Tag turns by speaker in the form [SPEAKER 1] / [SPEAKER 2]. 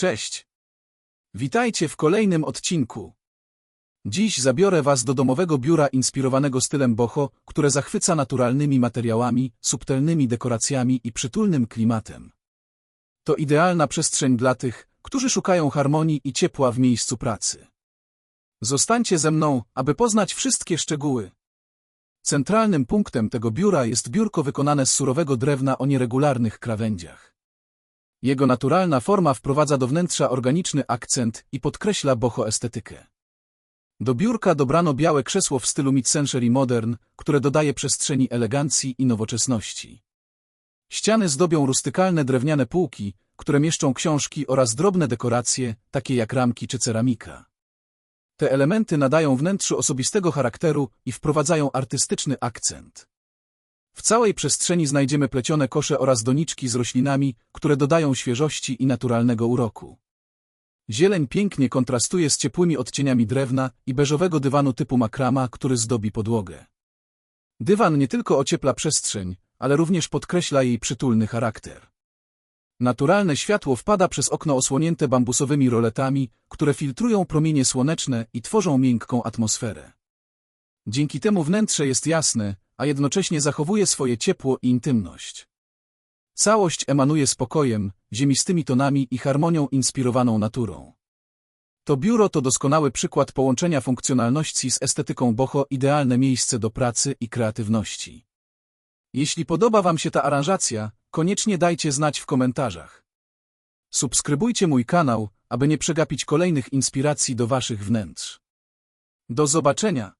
[SPEAKER 1] Cześć. Witajcie w kolejnym odcinku. Dziś zabiorę Was do domowego biura inspirowanego stylem boho, które zachwyca naturalnymi materiałami, subtelnymi dekoracjami i przytulnym klimatem. To idealna przestrzeń dla tych, którzy szukają harmonii i ciepła w miejscu pracy. Zostańcie ze mną, aby poznać wszystkie szczegóły. Centralnym punktem tego biura jest biurko wykonane z surowego drewna o nieregularnych krawędziach. Jego naturalna forma wprowadza do wnętrza organiczny akcent i podkreśla boho estetykę. Do biurka dobrano białe krzesło w stylu mid-century modern, które dodaje przestrzeni elegancji i nowoczesności. Ściany zdobią rustykalne drewniane półki, które mieszczą książki oraz drobne dekoracje, takie jak ramki czy ceramika. Te elementy nadają wnętrzu osobistego charakteru i wprowadzają artystyczny akcent. W całej przestrzeni znajdziemy plecione kosze oraz doniczki z roślinami, które dodają świeżości i naturalnego uroku. Zieleń pięknie kontrastuje z ciepłymi odcieniami drewna i beżowego dywanu typu makrama, który zdobi podłogę. Dywan nie tylko ociepla przestrzeń, ale również podkreśla jej przytulny charakter. Naturalne światło wpada przez okno osłonięte bambusowymi roletami, które filtrują promienie słoneczne i tworzą miękką atmosferę. Dzięki temu wnętrze jest jasne, a jednocześnie zachowuje swoje ciepło i intymność. Całość emanuje spokojem, ziemistymi tonami i harmonią inspirowaną naturą. To biuro to doskonały przykład połączenia funkcjonalności z estetyką boho, idealne miejsce do pracy i kreatywności. Jeśli podoba Wam się ta aranżacja, koniecznie dajcie znać w komentarzach. Subskrybujcie mój kanał, aby nie przegapić kolejnych inspiracji do Waszych wnętrz. Do zobaczenia!